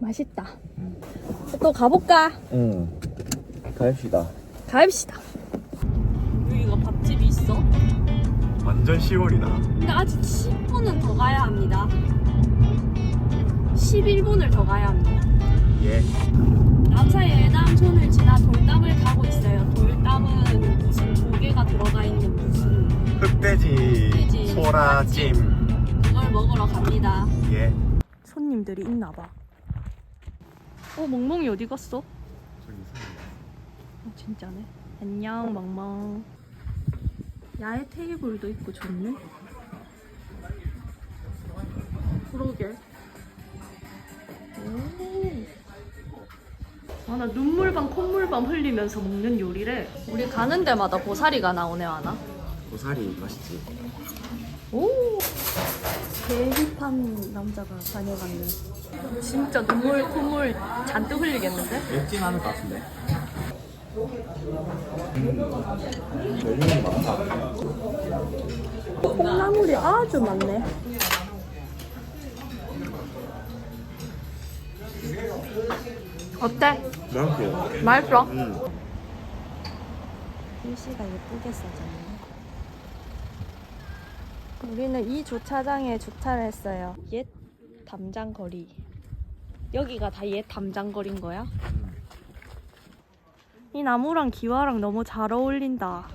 맛있다. 또 가볼까? 응. 가입시다. 가입시다. 여기가 밥집이 있어? 완전 10월이다. 근데 아직 10분은 더 가야 합니다. 11분을 더 가야 합니다. 예. 남사 예담촌을 지나 돌담을 가고 있어요. 돌담은 무슨 조개가 들어가 있는 무슨 흑돼지, 흑돼지, 소라찜. 그걸 먹으러 갑니다. 예. 손님들이 있나 봐. 어, 멍멍이 어디 갔어? 어, 진짜네. 안녕, 멍멍. 야외 테이블도 있고 좋네. 그러게. 오. 아, 나 눈물밤, 콧물밤 흘리면서 먹는 요리래. 우리 가는 데마다 보사리가 나오네, 하나. 고사리 맛있지? 오! 힙한 남자가 다녀갔네. 진짜 눈물, 콧물 잔뜩 흘리겠는데? 맵진 않을 것 같은데. 콩나물이 아주 많네. 어때? 맛있어. 맛있어? 응. 글씨가 예쁘게 써졌네. 우리는 이 주차장에 주차를 했어요. 옛 담장거리. 여기가 다 옛 담장거리인 거야? 이 나무랑 기와랑 너무 잘 어울린다.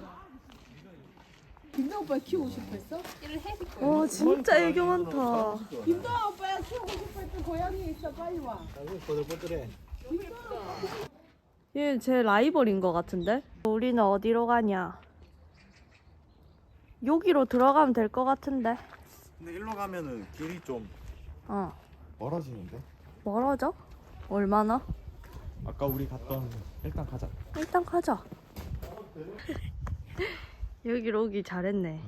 김도 오빠 키우고 싶었어? 와 진짜 애교 많다. 김도 오빠야 키우고 싶었던 고양이 있어 빨리 와. 얘제 라이벌인 것 같은데? 우리는 어디로 가냐? 여기로 들어가면 될 것 같은데. 근데 일로 가면은 길이 좀 어. 멀어지는데? 멀어져? 얼마나? 아까 우리 갔던 일단 가자. 일단 가자. 여기로 오기 잘했네.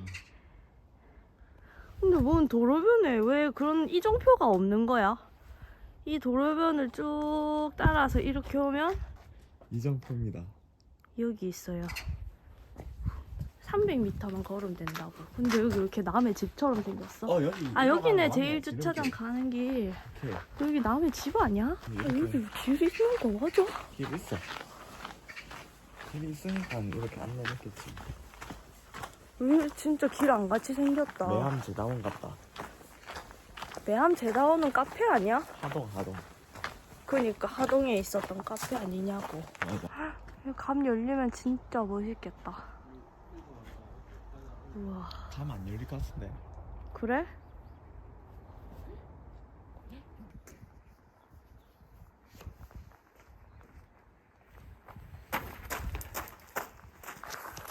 근데 뭔 도로변에 왜 그런 이정표가 없는 거야? 이 도로변을 쭉 따라서 이렇게 오면 이정표입니다. 여기 있어요. 300m만 걸으면 된다고. 근데 여기 왜 이렇게 남의 집처럼 생겼어? 어 여기. 아 여기네 제일 주차장 가는 길. 이렇게 여기 남의 집 아니야? 아, 여기 집 있는 거 맞아? 길 있어. 길이 있으니까 이렇게 안내했겠지. 왜 진짜 길 안 같이 생겼다. 매함 제다원 같다. 매함 제다오는 카페 아니야? 하동 하동. 그니까 하동에 있었던 카페 아니냐고. 맞아. 이감 열리면 진짜 멋있겠다. 우와, 가면 안 열릴 것 같은데. 그래?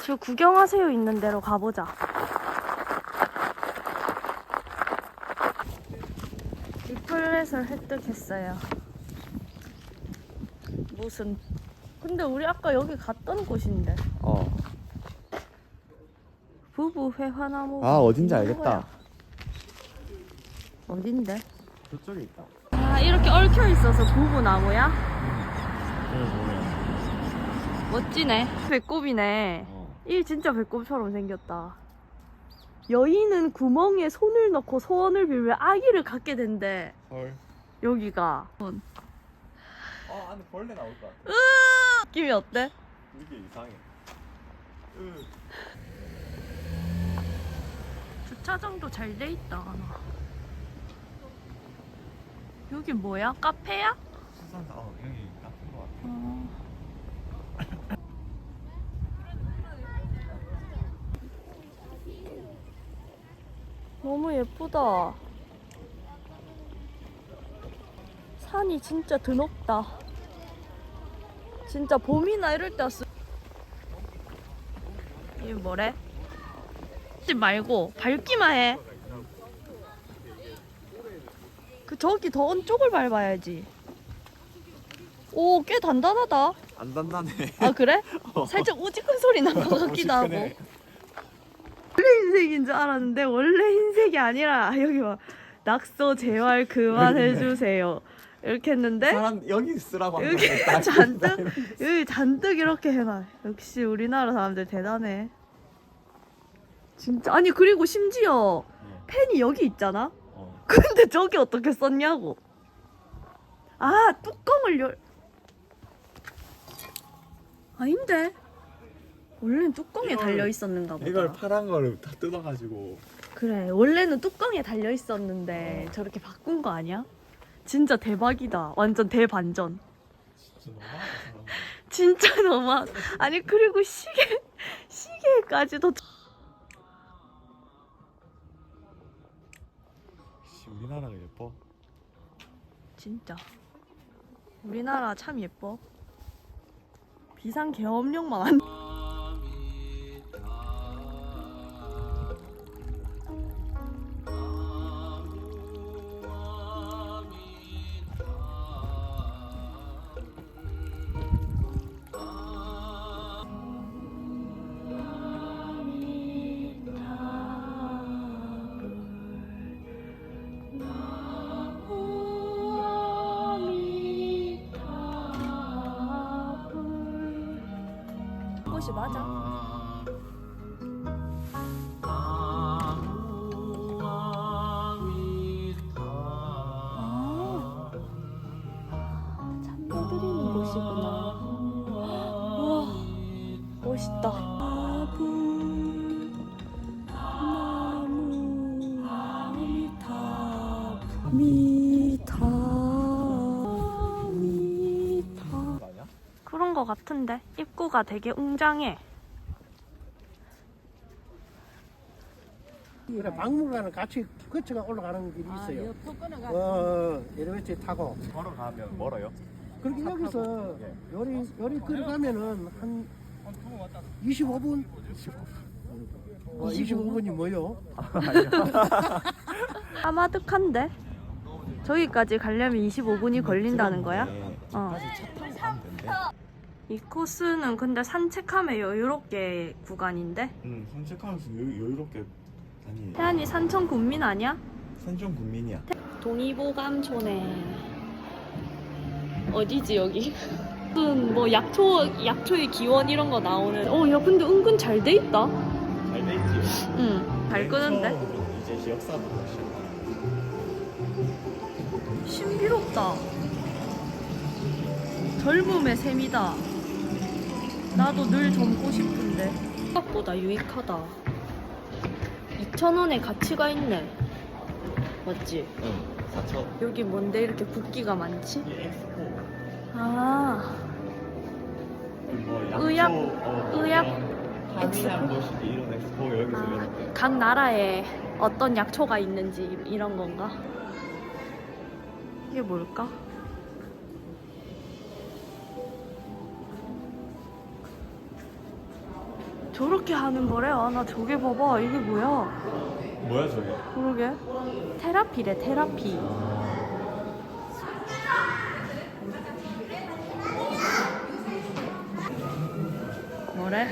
저 구경하세요 있는 데로 가보자. 리플렛을 획득했어요. 무슨? 근데 우리 아까 여기 갔던 곳인데. 어. 부부 회화나무. 아 어딘지 있는 알겠다. 거야. 어딘데? 저쪽에 있다. 아 이렇게 얽혀 있어서 부부 나무야? 멋지네. 배꼽이네. 어. 이 진짜 배꼽처럼 생겼다. 여인은 구멍에 손을 넣고 소원을 빌면 아기를 갖게 된대. 헐. 여기가. 어 안에 벌레 나올 것 같아. 느낌이 어때? 이게 이상해. 으. 주차장도 잘 돼 있다. 여기 뭐야? 카페야? 수산다. 어 여기 같은 것 같아. 어. 너무 예쁘다. 산이 진짜 드높다. 진짜 봄이나 이럴 때 왔어. 이게 뭐래? 지 말고 밟기만 해. 그 저기 더운 쪽을 밟아야지. 오, 꽤 단단하다. 안 단단해. 아 그래? 살짝 우직한 소리 난 것 같기도 하고. 원래 흰색인 줄 알았는데 원래 흰색이 아니라 여기 막 낙서 재활 그만해주세요 이렇게 했는데 사람 여기 쓰라고 한 여기 거야. 잔뜩 여기 잔뜩 이렇게 해놔 역시 우리나라 사람들 대단해 진짜. 아니 그리고 심지어 펜이 여기 있잖아? 어. 근데 저기 어떻게 썼냐고. 아 뚜껑을 열. 아닌데? 원래는 뚜껑에 이걸- 달려 있었는가 보다. 이걸 파란 거를 다 뜯어가지고. 그래 원래는 뚜껑에 달려 있었는데 저렇게 바꾼 거 아니야? 진짜 대박이다. 완전 대반전. 진짜 너무하다 사람. 진짜 너무 아니 그리고 시계 시계까지도 우리나라가 예뻐. 진짜 우리나라 참 예뻐 비상 계엄령만 안 멋있다. 미타 미타? 그런 거 같은데 입구가 되게 웅장해. 그래 박물관을 같이 거쳐가 올라가는 길이 아, 있어요. 어, 엘리베이터 타고. 걸어가면 멀어요? 그렇게 여기서 예. 요리 요리 걸어가면은 한 25분. 어, 25분이 뭐요? 까마득한데? 저기까지 가려면 25분이 걸린다는 거야? 네. 어. 이 코스는 근데 산책하면 여유롭게 구간인데? 응, 산책하면서 여유, 여유롭게 다니. 태안이 산청 군민 아니야? 산중 군민이야. 동의보감촌에 어디지 여기? 무슨 뭐 약초 약초의 기원 이런 거 나오는. 어, 야 근데 은근 잘 돼 있다. 잘 돼 있지. 응, 잘 끄는데. 처음으로 이제 역사부터 시작. 신비롭다. 젊음의 셈이다. 나도 늘 젊고 싶은데. 생각보다 유익하다. 2,000원의 가치가 있네. 맞지? 응. 4천. 여기 뭔데 이렇게 붓기가 많지? 이 엑스포. 아, 뭐 의학- 어, 의학 한의학 도시 이런 엑스포 여기서 아. 각 나라에 어떤 약초가 있는지 이런 건가? 이게 뭘까? 저렇게 하는 거래? 아, 나 저게 봐봐. 이게 뭐야? 뭐야 저게? 그러게. 테라피래, 테라피. 뭐래?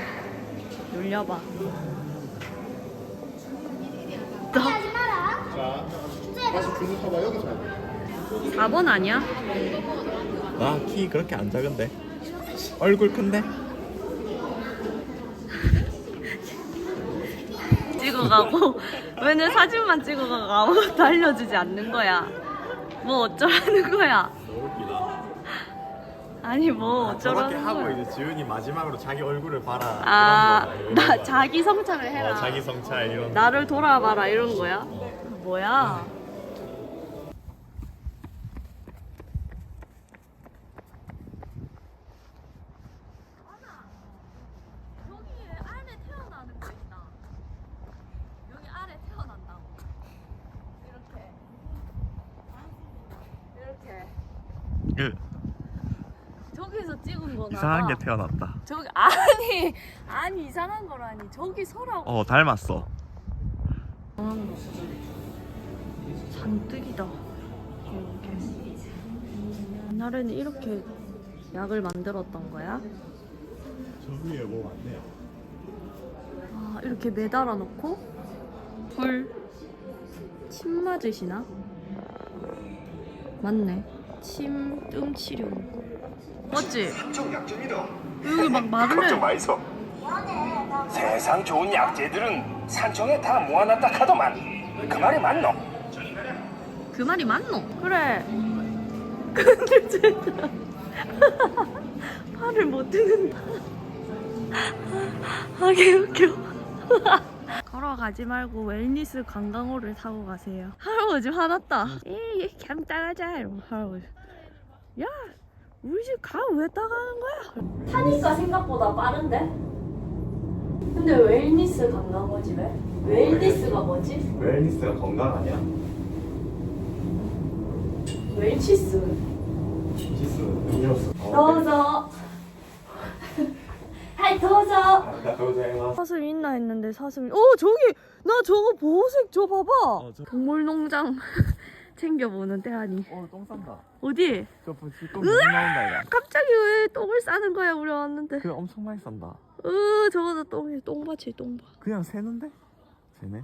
눌려봐. 다시 줄을 서봐 여기서. 4번 아니야? 나 키 그렇게 안 작은데. 얼굴 큰데? 찍어가고 왜냐 사진만 찍어가고 아무것도 알려주지 않는 거야. 뭐 어쩌라는 거야? 아니 뭐 어쩌라는 저렇게 하고 거야? 이제 지훈이 마지막으로 자기 얼굴을 봐라. 아, 이런 거다, 이런 나 거다. 자기 성찰을 해라. 어, 자기 성찰 이런. 거. 나를 돌아봐라 이런 거야? 뭐야? 여기 안에 태어나는 거 있다. 여기 안에 태어난다고. 이렇게. 이렇게. 그, 저기서 찍은 거나. 이상한 게 태어났다. 저기 아니 아니 이상한 거라니 저기 서라고. 어 닮았어. 잔뜩이다. 이렇게. 옛날에는 이렇게 약을 만들었던 거야? 저 위에 뭐 많네요. 아, 이렇게 매달아 놓고 불. 침 맞으시나? 맞네. 침, 뜸 치료. 맞지? 여기 막 말을 걱정 해. 마이소. 세상 좋은 약재들은 산청에 다 모아놨다 카더만 그 말이 맞노? 그 말이 맞노? 그래. 흔들진다. 팔을 못 드는다. 하게 웃겨. 걸어가지 말고 웰니스 관광호를 타고 가세요. 할아버지 화났다. 에이, 그냥 따라자. 이러고 할아버지. 야, 우리 집 가 왜 따가는 거야? 타니까 생각보다 빠른데? 근데 웰니스 관광호지 왜? 웰니스가 뭐지? 웰니스가 건강 아니야? 웰치스. 치스 음료수. 도저. 하이 도저. 감사합니다. 사슴 있나 했는데 사슴이 어 저기 나 저거 보호색 저 봐봐 어, 저- 동물농장 챙겨보는 태안이 어, 똥 싼다. 어디? 저똥 계속 나온다 이거. 갑자기 왜 똥을 싸는 거야 우리 왔는데 그 엄청 많이 싼다. 으 저거다 똥이 똥밭이 똥밭 그냥 새는데? 새네.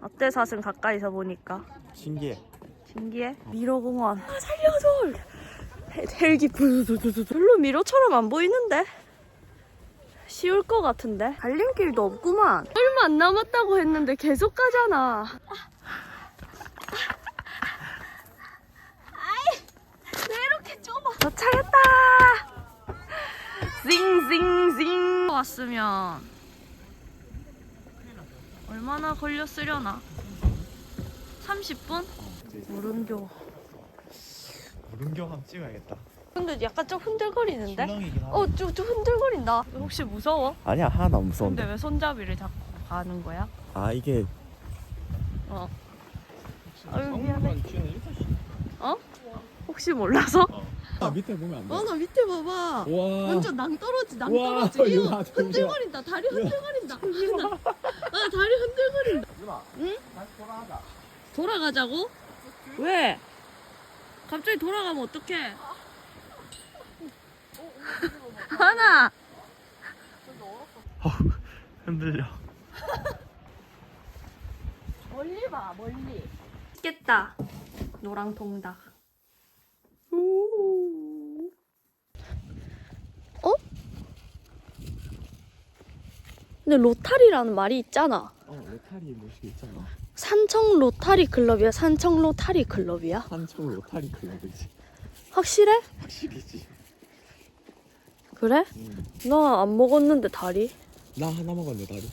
어때 사슴 가까이서 보니까 신기해. 신기해? 미로공원 아, 살려줘 헬- 헬기 부두두두두 별로 미로처럼 안 보이는데 쉬울 것 같은데 갈림길도 없구만 얼마 안 남았다고 했는데 계속 가잖아 아이 왜 이렇게 좁아 도착했다 징징징 왔으면 얼마나 걸렸으려나 30분? 무릉교 무릉교 한번 찍어야겠다. 근데 약간 좀 흔들거리는데? 어, 좀, 좀 흔들거린다. 혹시 무서워? 아니야 하나도 안 근데 무서운데. 왜 손잡이를 잡고 가는 거야? 아 이게 어. 아유, 미안해. 어? 혹시 몰라서? 아 밑에 보면 안 돼. 어, 나 밑에 봐봐. 와. 완전 낭떠러지, 우와, 낭떠러지. 이거 저거 흔들거린다. 다리 흔들거린다. 아, 다리 흔들거린다. 응? 돌아가자고? 왜? 갑자기 돌아가면 어떡해? 하나! 흔들려. 멀리 봐, 멀리. 맛있겠다. 노랑 통닭. 근데 로타리라는 말이 있잖아. 어 로타리 모시기 있잖아. 산청 로타리 클럽이야? 산청 로타리 클럽이야? 한청 로타리 클럽이지. 확실해? 확실히지. 그래? 응. 나안 먹었는데 다리. 나 하나 먹었네 다리.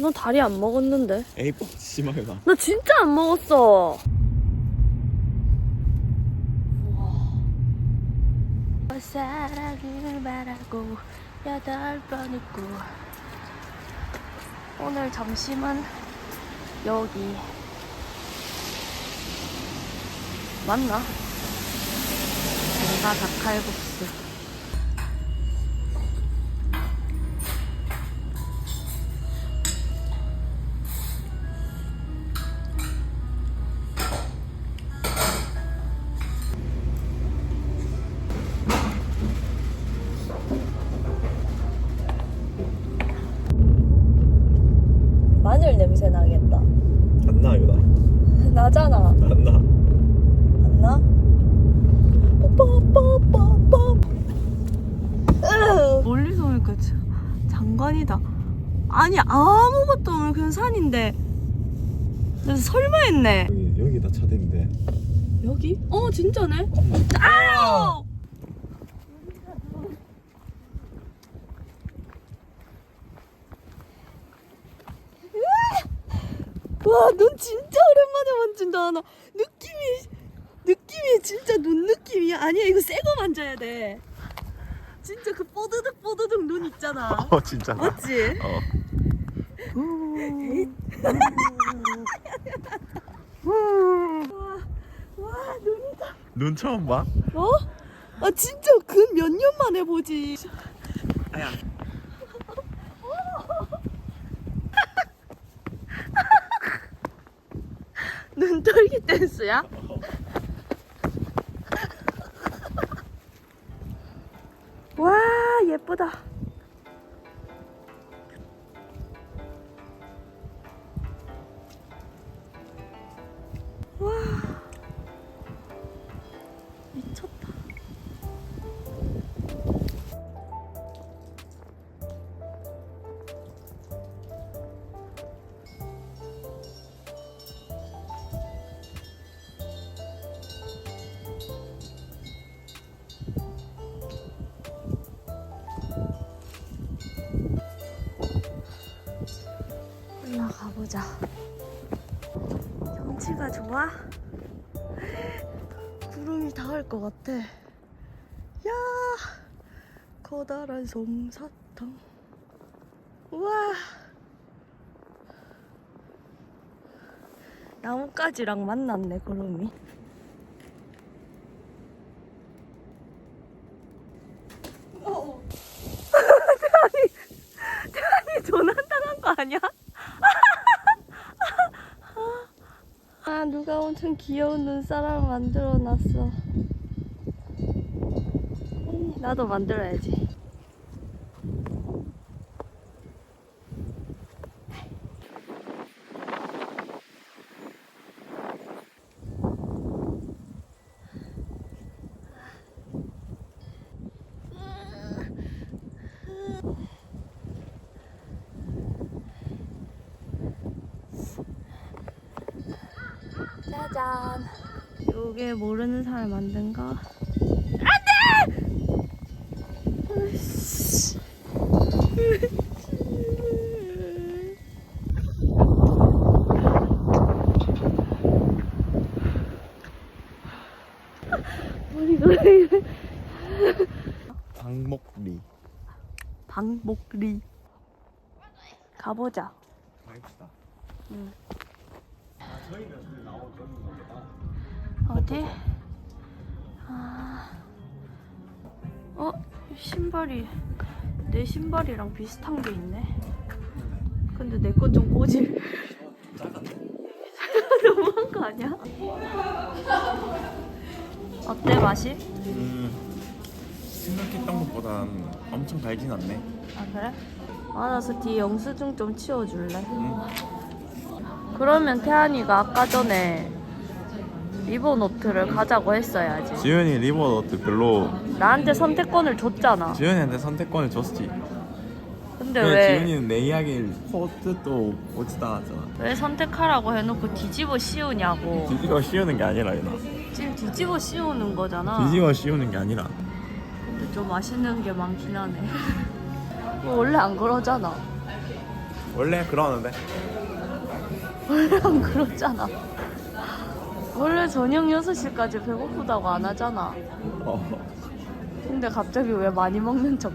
나 다리 안 먹었는데. 에이 뻑 심하게 나. 나 진짜 안 먹었어. 사랑을 말하고 여덟 번 웃고 오늘 점심은 여기 맞나? 뭔가 닭칼국수 참 장관이다 아니 아무것도 없는 그냥 산인데 설마 했네 여기 여기다 차 대는데. 여기? 어 진짜네 아우 와, 눈 진짜 오랜만에 만진다. 나 느낌이 느낌이 진짜 눈 느낌이야. 아니야, 이거 새 거 만져야 돼. 진짜 그 뽀드득 뽀드득 눈 있잖아. 어 진짜. 나. 맞지? 어. 와, 와, 눈이다. 눈 처음 봐? 어? 아 진짜 그 몇 년 만에 보지. 아야. 눈떨기 댄스야? 와 예쁘 보자. 경치가 좋아? 구름이 닿을 것 같아. 야, 커다란 솜사탕. 우와. 나뭇가지랑 만났네 구름이 태환이 조난당한 거 아니야? 아 누가 엄청 귀여운 눈사람 만들어 놨어. 음, 나도 만들어야지. 짜잔. 요게 모르는 사람 만든 거. 안 돼! 으이씨. 머리가 왜 이래? 방목리. 방목리. 가보자. 맛있다. 어디? 아, 어 신발이 내 신발이랑 비슷한 게 있네. 근데 내 건 좀 꼬질. 너무한 거 아니야? 어때 맛이? 음 생각했던 것보단 엄청 달진 않네. 아 그래? 알아서 뒤에 영수증 좀 치워줄래? 응. 그러면 태안이가 아까 전에 리본 노트를 가자고 했어야지. 지은이 리버너트 별로 나한테 선택권을 줬잖아. 지은이한테 선택권을 줬지. 근데 근데 왜? 지은이는 내 이야기를 코트도 오지도 않았잖아. 왜 선택하라고 해놓고 뒤집어 씌우냐고. 뒤집어 씌우는 게 아니라 이나. 지금 뒤집어 씌우는 거잖아. 뒤집어 씌우는 게 아니라. 근데 좀 맛있는 게 많긴 하네. 뭐 원래 안 그러잖아. 원래 그러는데. 원래 안 그러잖아. 원래 저녁 6시까지 배고프다고 안 하잖아. 어. 근데 갑자기 왜 많이 먹는 척해?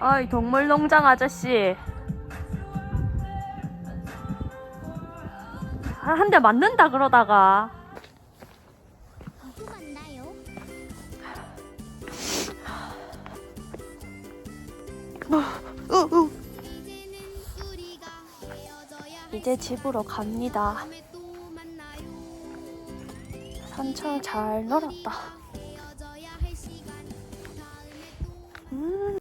아이 동물농장 아저씨. 아, 한대 맞는다 그러다가. 이제 집으로 갑니다. 산청 잘 놀았다.